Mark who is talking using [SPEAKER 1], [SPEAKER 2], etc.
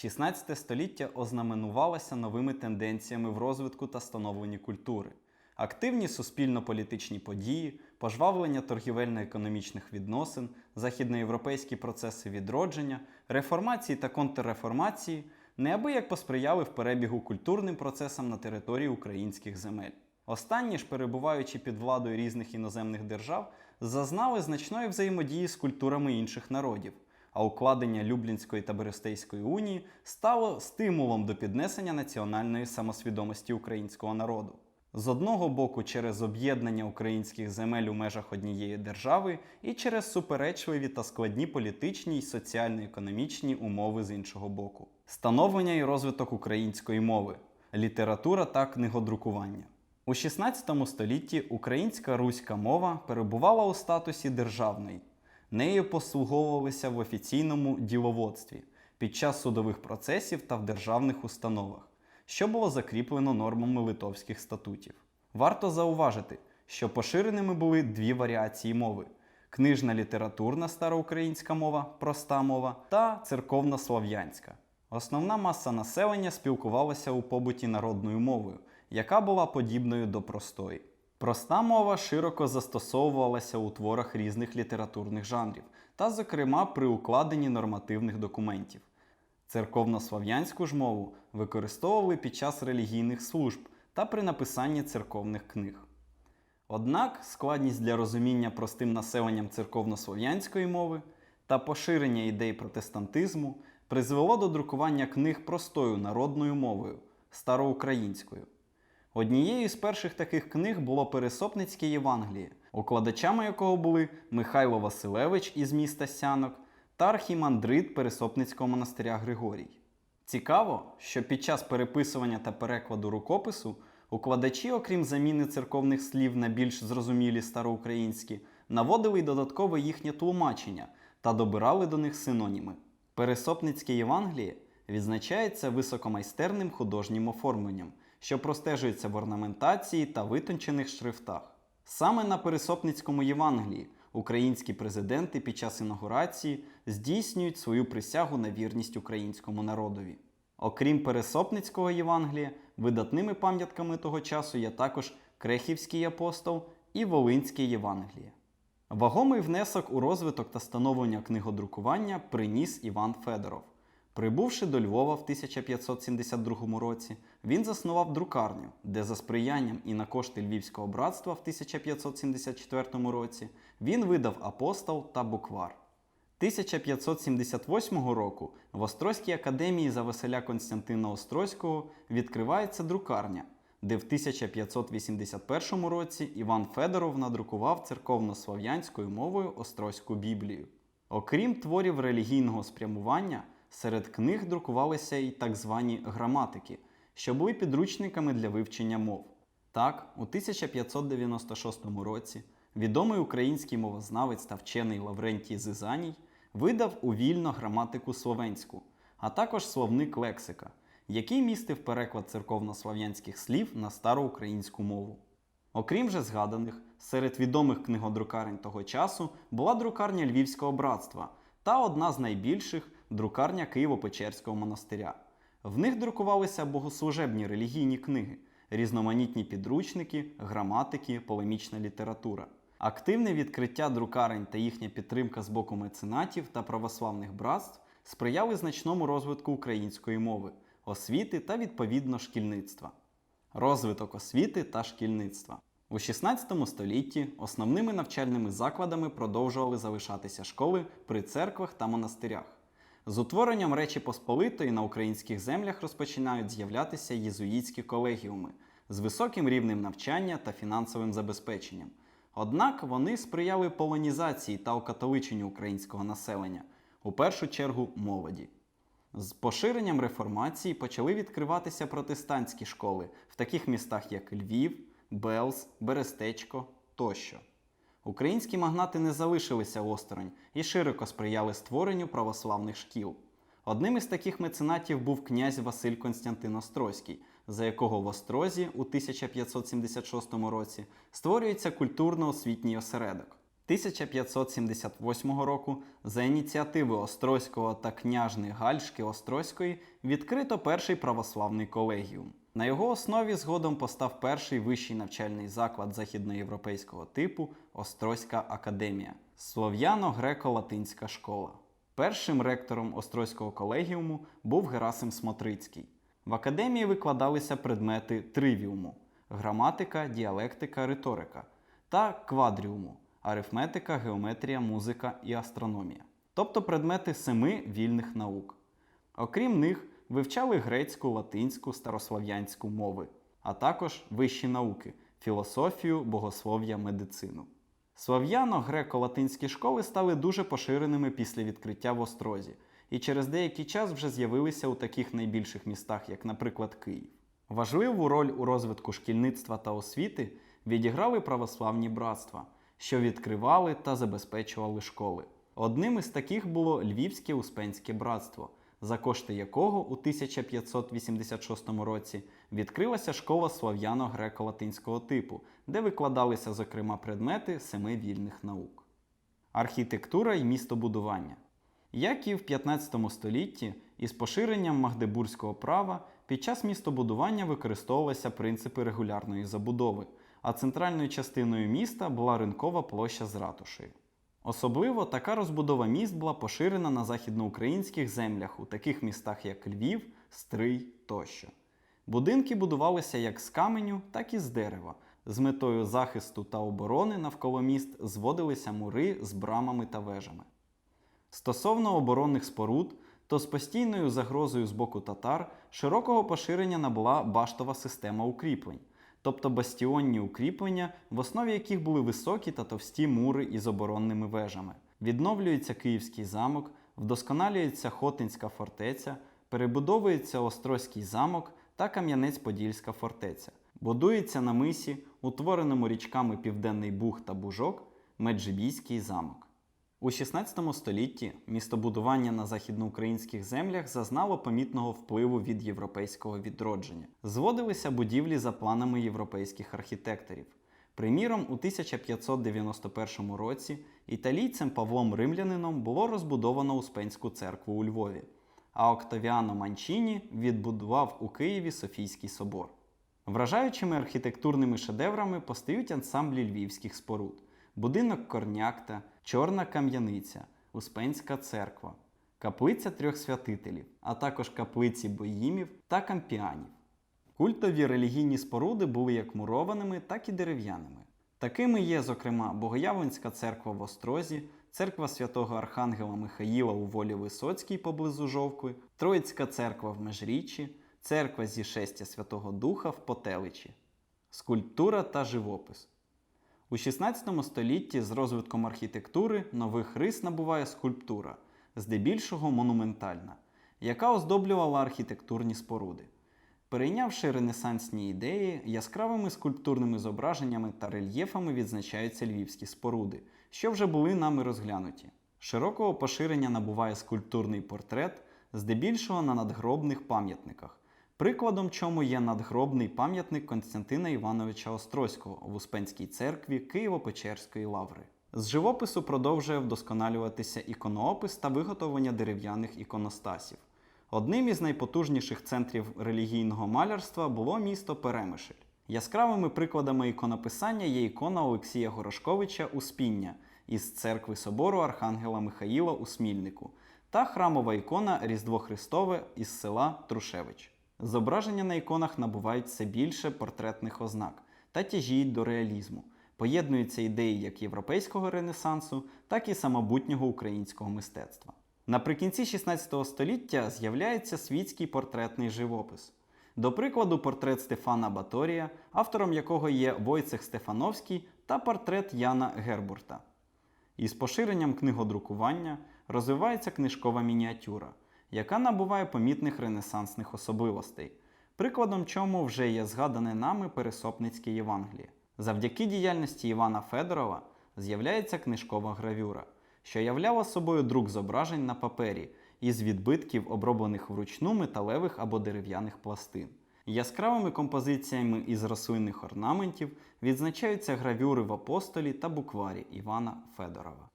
[SPEAKER 1] 16 століття ознаменувалося новими тенденціями в розвитку та становленні культури. Активні суспільно-політичні події, пожвавлення торгівельно-економічних відносин, західноєвропейські процеси відродження, реформації та контрреформації неабияк посприяли в перебігу культурним процесам на території українських земель. Останні ж, перебуваючи під владою різних іноземних держав, зазнали значної взаємодії з культурами інших народів, а укладення Люблінської та Берестейської унії стало стимулом до піднесення національної самосвідомості українського народу. З одного боку, через об'єднання українських земель у межах однієї держави, і через суперечливі та складні політичні й соціально-економічні умови з іншого боку. Становлення і розвиток української мови, література та книгодрукування. У 16 столітті українська руська мова перебувала у статусі державної. Нею послуговувалися в офіційному діловодстві під час судових процесів та в державних установах, що було закріплено нормами литовських статутів. Варто зауважити, що поширеними були дві варіації мови: книжна літературна староукраїнська мова, проста мова та церковна слов'янська. Основна маса населення спілкувалася у побуті народною мовою, яка була подібною до простої. Проста мова широко застосовувалася у творах різних літературних жанрів та, зокрема, при укладенні нормативних документів. Церковнослов'янську ж мову використовували під час релігійних служб та при написанні церковних книг. Однак складність для розуміння простим населенням церковнослов'янської мови та поширення ідей протестантизму призвело до друкування книг простою народною мовою староукраїнською. Однією з перших таких книг було Пересопницьке Євангеліє, укладачами якого були Михайло Василевич із міста Сянок та архімандрит Пересопницького монастиря Григорій. Цікаво, що під час переписування та перекладу рукопису укладачі, окрім заміни церковних слів на більш зрозумілі староукраїнські, наводили й додаткове їхнє тлумачення та добирали до них синоніми. Пересопницьке Євангеліє відзначається високомайстерним художнім оформленням, що простежується в орнаментації та витончених шрифтах. Саме на Пересопницькому Євангелії українські президенти під час інаугурації здійснюють свою присягу на вірність українському народові. Окрім Пересопницького Євангелія, видатними пам'ятками того часу є також Крехівський апостол і Волинське Євангеліє. Вагомий внесок у розвиток та становлення книгодрукування приніс Іван Федоров. Прибувши до Львова в 1572 році, він заснував друкарню, де за сприянням і на кошти Львівського братства в 1574 році він видав апостол та буквар. 1578 року в Острозькій академії за Василя Константина Острозького відкривається друкарня, де в 1581 році Іван Федоров надрукував церковнослов'янською мовою Острозьку Біблію. Окрім творів релігійного спрямування, серед книг друкувалися й так звані граматики, що були підручниками для вивчення мов. Так, у 1596 році відомий український мовознавець та вчений Лаврентій Зизаній видав у вільно граматику словенську, а також словник лексика, який містив переклад церковнослов'янських слів на староукраїнську мову. Окрім же згаданих, серед відомих книгодрукарень того часу була друкарня Львівського братства та одна з найбільших друкарня Києво-Печерського монастиря. В них друкувалися богослужебні релігійні книги, різноманітні підручники, граматики, полемічна література. Активне відкриття друкарень та їхня підтримка з боку меценатів та православних братств сприяли значному розвитку української мови, освіти та відповідно шкільництва. Розвиток освіти та шкільництва. У 16 столітті основними навчальними закладами продовжували залишатися школи при церквах та монастирях. З утворенням Речі Посполитої на українських землях розпочинають з'являтися єзуїтські колегіуми з високим рівнем навчання та фінансовим забезпеченням. Однак вони сприяли полонізації та окатоличенню українського населення, у першу чергу молоді. З поширенням реформації почали відкриватися протестантські школи в таких містах, як Львів, Белз, Берестечко тощо. Українські магнати не залишилися осторонь і широко сприяли створенню православних шкіл. Одним із таких меценатів був князь Василь Константин Острозький, за якого в Острозі у 1576 році створюється культурно-освітній осередок. 1578 року за ініціативи Острозького та княжни Гальшки Острозької відкрито перший православний колегіум. На його основі згодом постав перший вищий навчальний заклад західноєвропейського типу Острозька академія Слов'яно-греко-латинська школа. Першим ректором Острозького колегіуму був Герасим Смотрицький. В академії викладалися предмети тривіуму граматика, діалектика, риторика та квадріуму арифметика, геометрія, музика і астрономія, тобто предмети семи вільних наук. Окрім них, вивчали грецьку, латинську, старослов'янську мови, а також вищі науки філософію, богослов'я, медицину. Слов'яно-греко-латинські школи стали дуже поширеними після відкриття в Острозі, і через деякий час вже з'явилися у таких найбільших містах, як, наприклад, Київ. Важливу роль у розвитку шкільництва та освіти відіграли православні братства, що відкривали та забезпечували школи. Одним із таких було Львівське Успенське братство, за кошти якого у 1586 році відкрилася школа слов'яно-греко-латинського типу, де викладалися, зокрема, предмети семи вільних наук. Архітектура і містобудування. Як і в 15 столітті, із поширенням магдебурзького права під час містобудування використовувалися принципи регулярної забудови, а центральною частиною міста була ринкова площа з ратушею. Особливо така розбудова міст була поширена на західноукраїнських землях у таких містах, як Львів, Стрий тощо. Будинки будувалися як з каменю, так і з дерева. З метою захисту та оборони навколо міст зводилися мури з брамами та вежами. Стосовно оборонних споруд, то з постійною загрозою з боку татар широкого поширення набула баштова система укріплень, тобто бастіонні укріплення, в основі яких були високі та товсті мури із оборонними вежами. Відновлюється Київський замок, вдосконалюється Хотинська фортеця, перебудовується Острозький замок та Кам'янець-Подільська фортеця. Будується на мисі, утвореному річками Південний Буг та Бужок, Меджибійський замок. У 16 столітті містобудування на західноукраїнських землях зазнало помітного впливу від європейського відродження. Зводилися будівлі за планами європейських архітекторів. Приміром, у 1591 році італійцем Павлом Римлянином було розбудовано Успенську церкву у Львові, а Октавіано Манчіні відбудував у Києві Софійський собор. Вражаючими архітектурними шедеврами постають ансамблі львівських споруд будинок Корнякта, Чорна Кам'яниця, Успенська церква, каплиця трьох святителів, а також каплиці боїмів та кампіанів. Культові релігійні споруди були як мурованими, так і дерев'яними. Такими є, зокрема, Богоявленська церква в Острозі, церква святого Архангела Михаїла у Волі Висоцькій поблизу Жовкви, Троїцька церква в Межріччі, церква зі шестя Святого Духа в Потеличі, скульптура та живопис. У 16 столітті з розвитком архітектури нових рис набуває скульптура, здебільшого монументальна, яка оздоблювала архітектурні споруди. Перейнявши ренесансні ідеї, яскравими скульптурними зображеннями та рельєфами відзначаються львівські споруди, що вже були нами розглянуті. Широкого поширення набуває скульптурний портрет, здебільшого на надгробних пам'ятниках, прикладом чому є надгробний пам'ятник Константина Івановича Острозького в Успенській церкві Києво-Печерської лаври. З живопису продовжує вдосконалюватися іконоопис та виготовлення дерев'яних іконостасів. Одним із найпотужніших центрів релігійного малярства було місто Перемишль. Яскравими прикладами іконописання є ікона Олексія Горошковича Успіння із церкви собору Архангела Михаїла у Смільнику та храмова ікона Різдво Христове із села Трушевич. Зображення на іконах набувають все більше портретних ознак та тяжіють до реалізму. Поєднуються ідеї як європейського ренесансу, так і самобутнього українського мистецтва. Наприкінці 16 століття з'являється світський портретний живопис. До прикладу, портрет Стефана Баторія, автором якого є Войцех Стефановський та портрет Яна Гербурта. Із поширенням книгодрукування розвивається книжкова мініатюра, яка набуває помітних ренесансних особливостей, прикладом чому вже є згадане нами Пересопницьке Євангеліє. Завдяки діяльності Івана Федорова з'являється книжкова гравюра, що являла собою друк зображень на папері із відбитків, оброблених вручну металевих або дерев'яних пластин. Яскравими композиціями із рослинних орнаментів відзначаються гравюри в апостолі та букварі Івана Федорова.